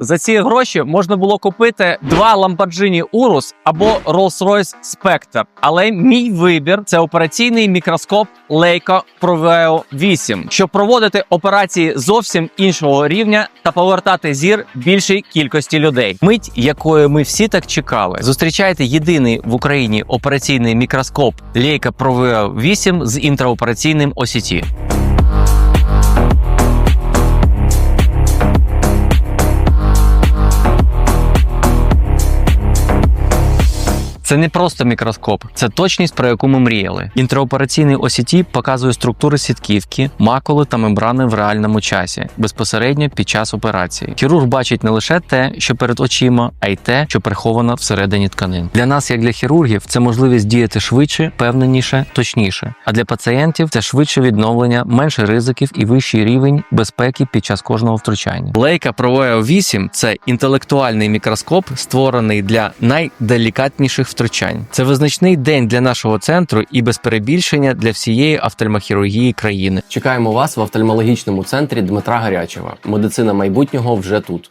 За ці гроші можна було купити два Lamborghini Urus або Rolls-Royce Spectre. Але мій вибір це операційний мікроскоп Leica Proveo 8, щоб проводити операції зовсім іншого рівня та повертати зір більшій кількості людей. Мить, якої ми всі так чекали. Зустрічайте єдиний в Україні операційний мікроскоп Leica Proveo 8 з інтраопераційним OCT. Це не просто мікроскоп, це точність, про яку ми мріяли. Інтраопераційний OCT показує структури сітківки, макули та мембрани в реальному часі, безпосередньо під час операції. Хірург бачить не лише те, що перед очима, а й те, що приховано всередині тканин. Для нас, як для хірургів, це можливість діяти швидше, впевненіше, точніше. А для пацієнтів це швидше відновлення, менше ризиків і вищий рівень безпеки під час кожного втручання. Leica Proveo 8 – це інтелектуальний мікроскоп, створений для найделікатніших втручань. Це визначний день для нашого центру і без перебільшення для всієї офтальмохірургії країни. Чекаємо вас в офтальмологічному центрі Дмитра Гарячева. Медицина майбутнього вже тут.